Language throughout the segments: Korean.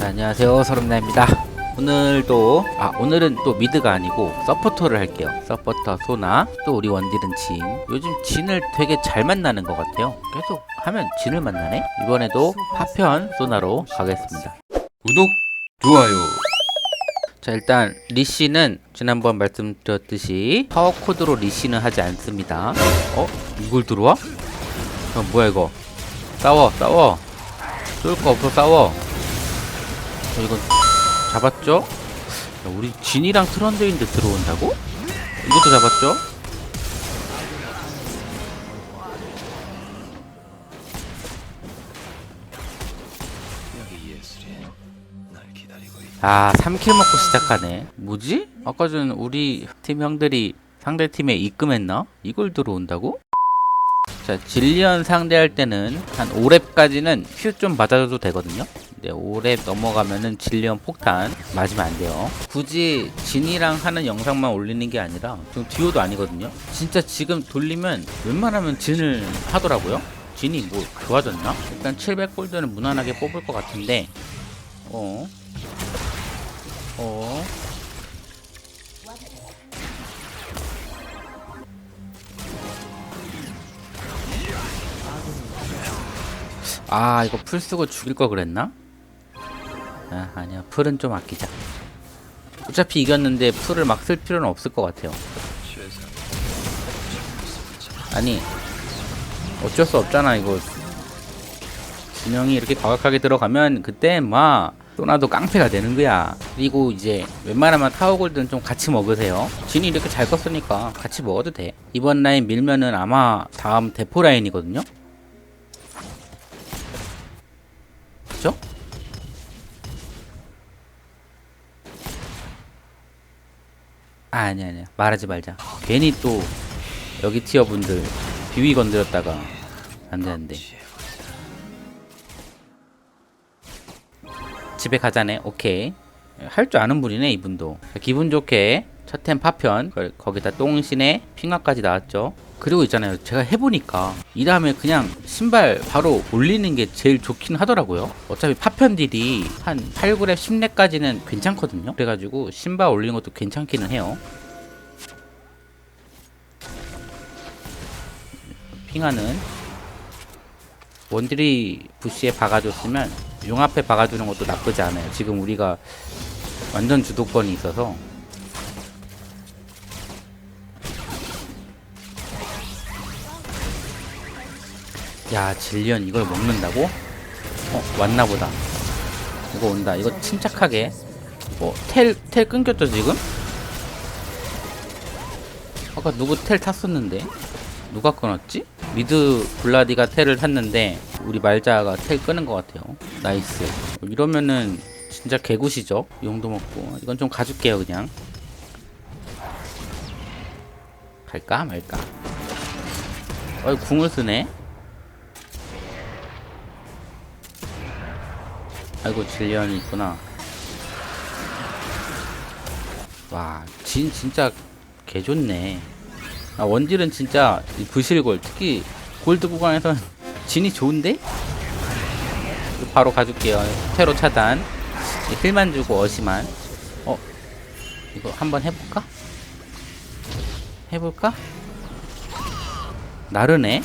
네, 안녕하세요. 서름나입니다. 오늘도 아 오늘은 또 미드가 아니고 서포터를 할게요. 서포터 소나 또 우리 원딜은 진. 요즘 진을 되게 잘 만나는 것 같아요. 계속 하면 진을 만나네? 이번에도 파편 소나로 가겠습니다. 구독, 좋아요. 자 일단 리시는 지난번 말씀드렸듯이 파워코드로 리시는 하지 않습니다. 어? 이걸 들어와? 어 뭐야 이거? 싸워 싸워. 쏠거 없어 싸워 어, 이건 잡았죠? 야, 우리 진이랑 트런드인데 들어온다고? 이것도 잡았죠? 아 3킬 먹고 시작하네 뭐지? 아까 전 우리 팀 형들이 상대 팀에 입금했나? 이걸 들어온다고? 자 질리언 상대할 때는 한 5렙까지는 큐좀 맞아줘도 되거든요 근데 5렙 넘어가면은 질리언 폭탄 맞으면 안 돼요 굳이 진이랑 하는 영상만 올리는 게 아니라 지금 듀오도 아니거든요 진짜 지금 돌리면 웬만하면 진을 하더라고요 진이 뭐 좋아졌나? 일단 700골드는 무난하게 뽑을 것 같은데 어 어. 아 이거 풀 쓰고 죽일 걸 그랬나? 아 아니야. 풀은 좀 아끼자. 어차피 이겼는데 풀을 막 쓸 필요는 없을 것 같아요. 아니 어쩔 수 없잖아 이거. 진영이 이렇게 과격하게 들어가면 그때 막 소나도 깡패가 되는 거야. 그리고 이제 웬만하면 타워골드는 좀 같이 먹으세요. 진이 이렇게 잘 컸으니까 같이 먹어도 돼. 이번 라인 밀면은 아마 다음 대포 라인이거든요? 그죠? 아, 아니 아니야. 말하지 말자. 괜히 또 여기 티어 분들 비위 건드렸다가 안 되는데. 집에 가자네. 오케이. 할 줄 아는 분이네 이분도. 기분 좋게 첫템 파편. 거- 거기다 똥신에 핑화까지 나왔죠 그리고 있잖아요. 제가 해보니까 이 다음에 그냥 신발 바로 올리는 게 제일 좋긴 하더라고요. 어차피 파편 딜이 한 8그랩 10렙까지는 괜찮거든요. 그래가지고 신발 올리는 것도 괜찮기는 해요. 핑화는 원딜이 부시에 박아줬으면 용 앞에 박아주는 것도 나쁘지 않아요. 지금 우리가 완전 주도권이 있어서 야 질리언 이걸 먹는다고? 어 왔나보다. 이거 온다. 이거 침착하게. 뭐텔 텔 끊겼죠 지금? 아까 누구 텔 탔었는데 누가 끊었지? 미드 블라디가 텔을 탔는데 우리 말자가 텔 끄는 것 같아요. 나이스. 이러면은 진짜 개굿이죠. 용도 먹고 이건 좀 가줄게요 그냥. 갈까 말까. 어이 궁을 쓰네. 아이고 질리언이 있구나. 와, 진 진짜 개 좋네. 아, 원딜은 진짜 이 부실골 특히 골드 구간에선 진이 좋은데? 바로 가줄게요. 테로 차단. 이 힐만 주고 어시만. 어? 이거 한번 해볼까? 해볼까? 나르네?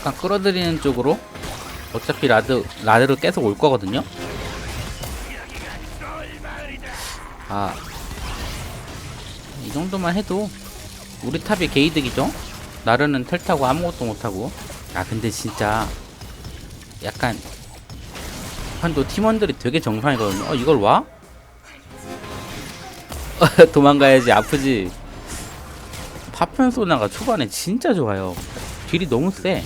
약간 끌어들이는 쪽으로 어차피 라드 라드로 계속 올 거거든요. 아, 이 정도만 해도 우리 탑이 게이득이죠? 나르는 텔 타고 아무것도 못하고. 아, 근데 진짜 약간 한도 팀원들이 되게 정상이거든요. 어, 이걸 와? 도망가야지 아프지. 파편 소나가 초반에 진짜 좋아요. 딜이 너무 세.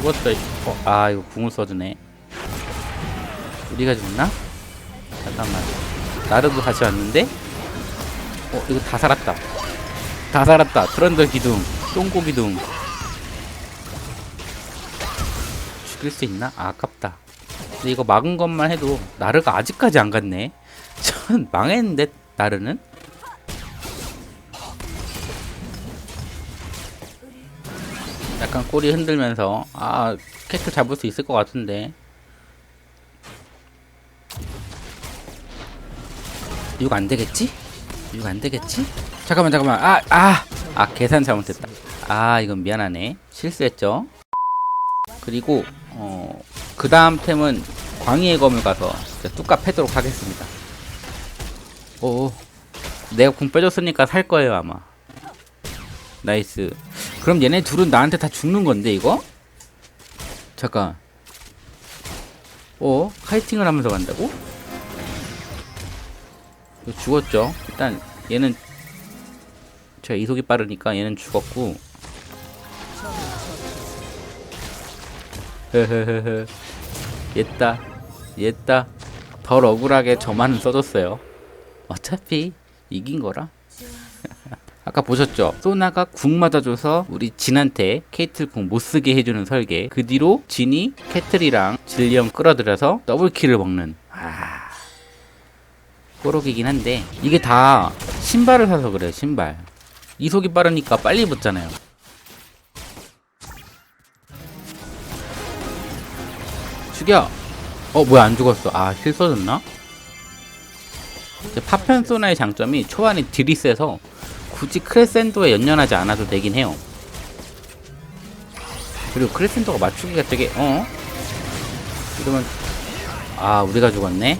죽었다. 어, 아, 이거 궁을 써주네. 우리가 죽나? 잠깐만. 나르도 다시 왔는데? 어, 이거 다 살았다. 다 살았다. 트런더 기둥, 똥꼬 기둥. 죽일 수 있나? 아, 아깝다. 근데 이거 막은 것만 해도 나르가 아직까지 안 갔네. 전 망했는데 나르는? 꼬리 흔들면서 아 캐틀 잡을 수 있을 것 같은데. 이거 안 되겠지? 이거 안 되겠지? 잠깐만 잠깐만. 아 아! 아 계산 잘못했다. 아 이건 미안하네. 실수했죠? 그리고 어 그 다음 템은 광희의 검을 가서 뚝갑 패도록 하겠습니다. 오 내가 궁 빼줬으니까 살 거예요 아마. 나이스 그럼 얘네 둘은 나한테 다 죽는 건데 이거? 잠깐. 어? 카이팅을 하면서 간다고? 죽었죠? 일단 얘는 제가 이속이 빠르니까 얘는 죽었고. 헤헤헤헤. 얘다 얘다. 덜 억울하게 저만은 써줬어요. 어차피 이긴 거라 아까 보셨죠? 소나가 궁 맞아줘서 우리 진한테 케이틀 궁 못쓰게 해주는 설계. 그 뒤로 진이 캐틀이랑 질리언 끌어들여서 더블킬을 먹는. 아 꼬록이긴 한데 이게 다 신발을 사서 그래요 신발. 이속이 빠르니까 빨리 붙잖아요. 죽여! 어 뭐야 안 죽었어. 아힐 써졌나? 파편 소나의 장점이 초반에 딜이 세서 굳이 크레센도에 연연하지 않아도 되긴 해요. 그리고 크레센도가 맞추기가 되게 어? 이러면 아 우리가 죽었네.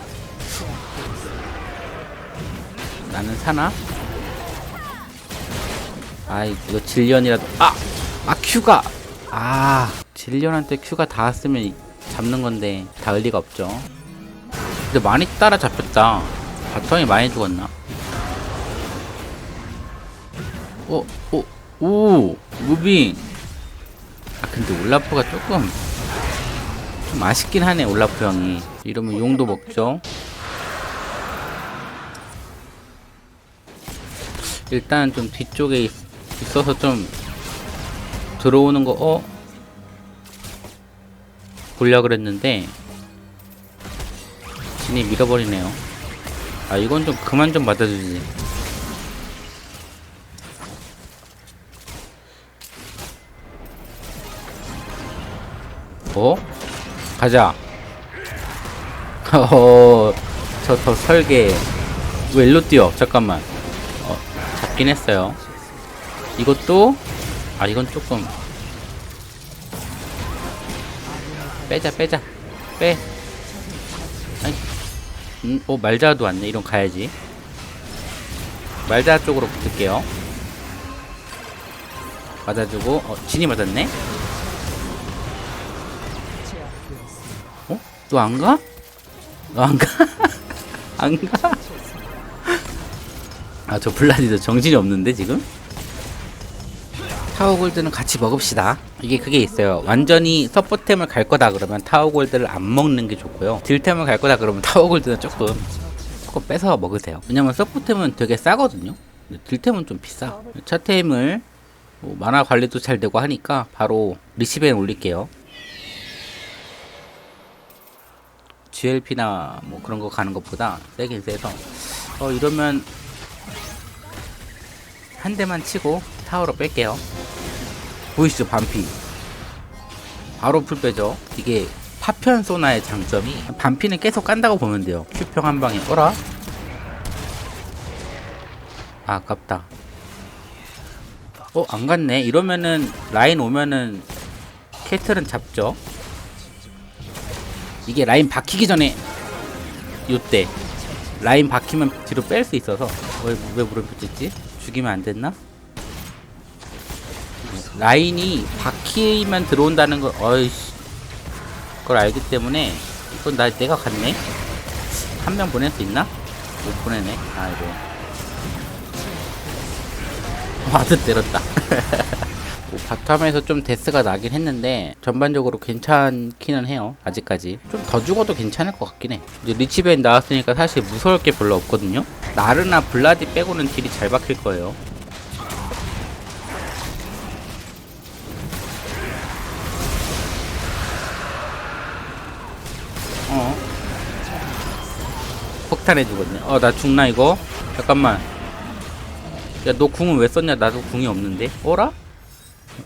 나는 사나? 아 이거 질련이라도 아! 아 큐가 아 질련한테 큐가 닿았으면 이- 잡는 건데 닿을 리가 없죠. 근데 많이 따라 잡혔다. 바텀이 많이 죽었나? 어, 어, 오, 무빙. 아, 근데 올라프가 조금 좀 아쉽긴 하네, 올라프 형이. 이러면 용도 먹죠. 일단 좀 뒤쪽에 있, 있어서 좀 들어오는 거, 어? 보려 그랬는데, 진이 밀어버리네요. 아, 이건 좀 그만 좀 맞아주지. 어? 가자. 어, 저 더 설계. 왜 일로 뛰어? 잠깐만. 어, 잡긴 했어요. 이것도, 아, 이건 조금. 빼자, 빼자. 빼. 아이, 음, 어, 말자도 왔네. 이런 가야지. 말자 쪽으로 붙을게요. 맞아주고, 어, 진이 맞았네? 어? 너안 가? 너 안 가? 안 가? 아, 저 블라디도 정신이 없는데, 지금? 타워 골드는 같이 먹읍시다. 이게 그게 있어요. 완전히 서포템을 갈 거다 그러면 타워 골드를 안 먹는 게 좋고요. 딜템을 갈 거다 그러면 타워 골드는 조금 조금 뺏어 먹으세요. 왜냐면 서포템은 되게 싸거든요. 딜템은 좀 비싸. 차템을 뭐 만화 관리도 잘 되고 하니까 바로 리시벤 올릴게요. GLP나 뭐 그런 거 가는 것보다 세긴 세서 어 이러면 한 대만 치고 타워로 뺄게요. 보이시죠 반피 바로 풀 빼죠. 이게 파편 소나의 장점이 반피는 계속 깐다고 보면 돼요. 큐평 한 방에 어라? 아, 아깝다. 어, 안 갔네. 이러면은 라인 오면은 캐틀은 잡죠. 이게 라인 박히기 전에 요때 라인 박히면 뒤로 뺄 수 있어서 왜, 왜 물어붙였지? 죽이면 안 됐나? 라인이 박히면 들어온다는 걸 어이씨 그걸 알기 때문에 이건 나 내가 갔네 한 명 보낼 수 있나? 못 보내네 아이고 와드 때렸다 뭐 바텀에서 좀 데스가 나긴 했는데 전반적으로 괜찮기는 해요 아직까지. 좀 더 죽어도 괜찮을 것 같긴 해. 이제 리치벤 나왔으니까 사실 무서울 게 별로 없거든요. 나르나 블라디 빼고는 딜이 잘 박힐 거예요. 어. 폭탄해 죽었네. 어나 죽나 이거? 잠깐만. 야 너 궁은 왜 썼냐? 나도 궁이 없는데. 어라?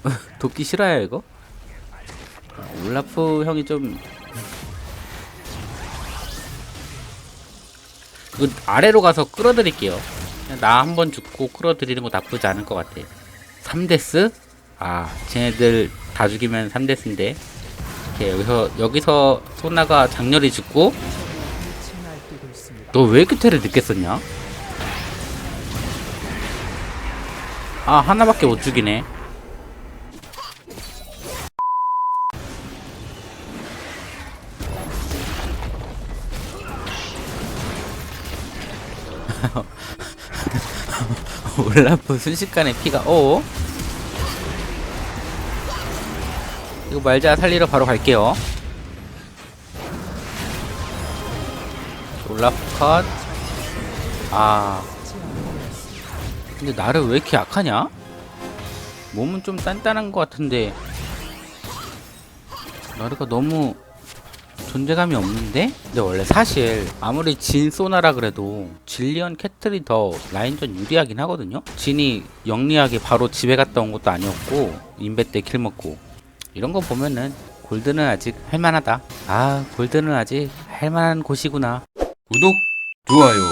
돕기 싫어요 이거? 아, 올라프 형이 좀그 아래로 가서 끌어드릴게요 나 한 번 죽고 끌어들이는 거 나쁘지 않을 것 같아 3데스? 아 쟤네들 다 죽이면 3데스인데 오케이 여기서 여기서 소나가 장렬히 죽고 너왜 이렇게 테를 늦게 썼냐? 아 하나밖에 못 죽이네 올라프 순식간에 피가 어? 이거 말자 살리러 바로 갈게요 올라프 컷 아. 근데 나를 왜 이렇게 약하냐? 몸은 좀 단단한 것 같은데 나르가 너무 존재감이 없는데? 근데 원래 사실 아무리 진 소나라 그래도 질리언 캐틀이 더 라인전 유리하긴 하거든요? 진이 영리하게 바로 집에 갔다 온 것도 아니었고 인베 때 킬 먹고 이런 거 보면은 골드는 아직 할만하다 아 골드는 아직 할만한 곳이구나 구독, 좋아요.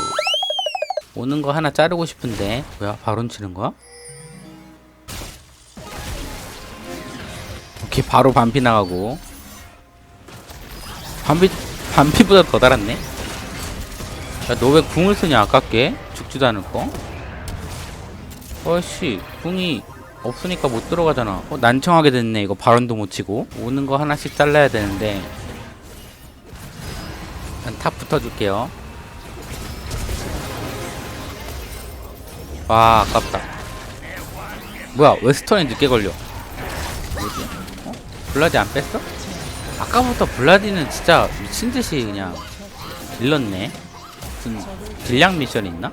오는 거 하나 자르고 싶은데 뭐야 바론 치는 거야? 오케이 바로 반피 나가고 반피 반피보다 더 달았네. 야 너 왜 궁을 쓰냐 아깝게. 죽지도 않을 거. 어씨 궁이 없으니까 못 들어가잖아. 어 난청하게 됐네 이거. 바론도 못 치고. 오는 거 하나씩 잘라야 되는데. 일단 탑 붙어줄게요. 와 아깝다. 뭐야 웨스턴이 늦게 걸려. 뭐지? 어? 블라디 안 뺐어? 아까부터 블라디는 진짜 미친듯이 그냥 질렀네. 무슨 딜량 미션 있나?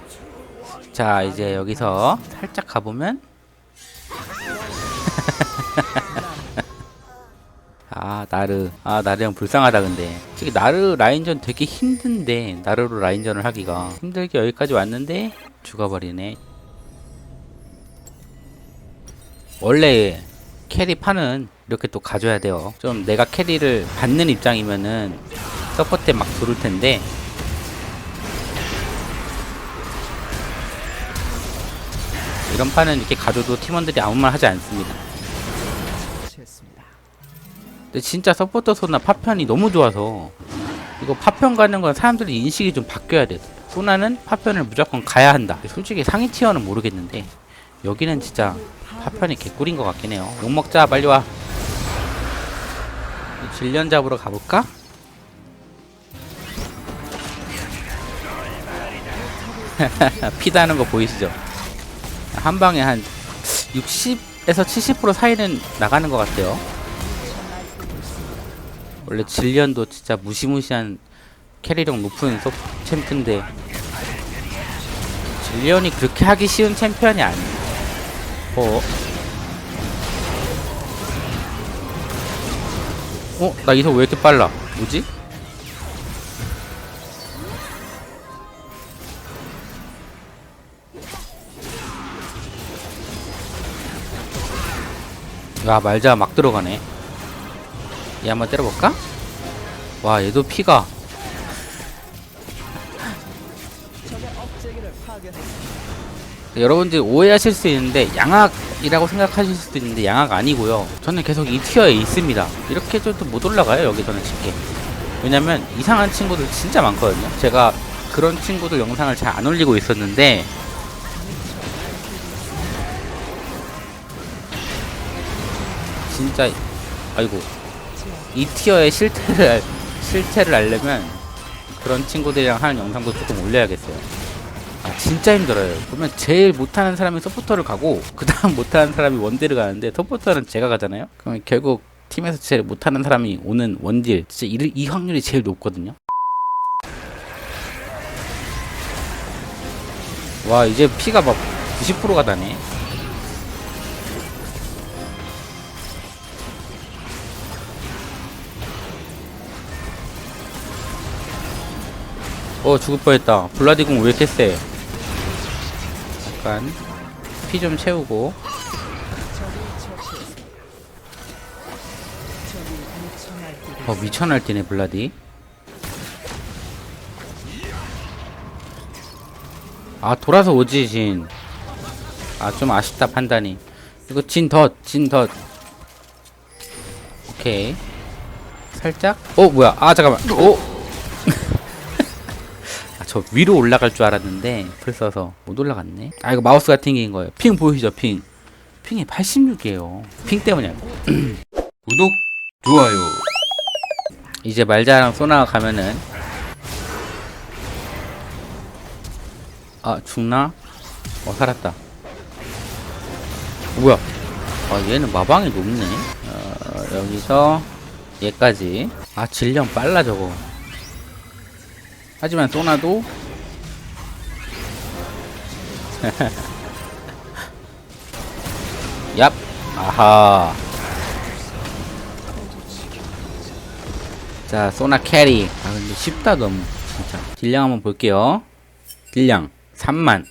자 이제 여기서 살짝 가보면. 아 나르. 아 나르 형 불쌍하다 근데. 솔직히 나르 라인전 되게 힘든데 나르로 라인전을 하기가. 힘들게 여기까지 왔는데 죽어버리네. 원래 캐리 판은 이렇게 또 가져야 돼요. 좀 내가 캐리를 받는 입장이면은 서포트 때막 들을 텐데 이런 판은 이렇게 가져도 팀원들이 아무 말 하지 않습니다. 근데 진짜 서포터 소나 파편이 너무 좋아서 이거 파편 가는 건 사람들이 인식이 좀 바뀌어야 돼. 소나는 파편을 무조건 가야 한다. 솔직히 상위 티어는 모르겠는데 여기는 진짜 파편이 개꿀인 것 같긴 해요. 욕 먹자 빨리 와. 질련 잡으러 가볼까? 피다는 거 보이시죠? 한 방에 한 60에서 70% 사이는 나가는 것 같아요. 원래 질련도 진짜 무시무시한 캐리력 높은 소 챔프인데 질련이 그렇게 하기 쉬운 챔피언이 아니에요. 어? 어? 나 이석 왜 이렇게 빨라? 뭐지? 야 말자 막 들어가네 얘 한번 때려볼까? 와 얘도 피가 여러분들 오해하실 수 있는데 양악이라고 생각하실 수도 있는데 양악 아니고요. 저는 계속 이 티어에 있습니다. 이렇게 해도 못 올라가요 여기서는 쉽게. 왜냐면 이상한 친구들 진짜 많거든요. 제가 그런 친구들 영상을 잘 안 올리고 있었는데 진짜 아이고 이 티어의 실태를 알- 실체를 알려면 그런 친구들이랑 하는 영상도 조금 올려야겠어요. 아 진짜 힘들어요. 그러면 제일 못하는 사람이 서포터를 가고 그 다음 못하는 사람이 원딜을 가는데 서포터는 제가 가잖아요. 그러면 결국 팀에서 제일 못하는 사람이 오는 원딜 진짜 이, 이 확률이 제일 높거든요. 와 이제 피가 막 90%가 다네. 어 죽을 뻔했다 블라디공 왜 이렇게 세 잠깐 피 좀 채우고. 어 미쳐날 뛰네 블라디. 아 돌아서 오지 진 아 좀 아쉽다 판단이. 이거 진덧진덧. 오케이. 살짝? 어 뭐야? 아 잠깐만. 오 아, 저 위로 올라갈 줄 알았는데 불 써서 못 올라갔네. 아 이거 마우스가 튕긴 거예요. 핑 보이시죠? 핑. 핑이 86이에요. 핑 때문이야 구독, 좋아요. 이제 말자랑 소나가 가면은. 아 죽나? 어 살았다. 어, 뭐야? 아 얘는 마방이 높네. 어, 여기서 얘까지. 아 질량 빨라 저거 하지만 소나도 얍 아하 자, 소나 캐리. 아, 근데 쉽다, 너무. 진짜. 딜량 한번 볼게요. 딜량. 3만.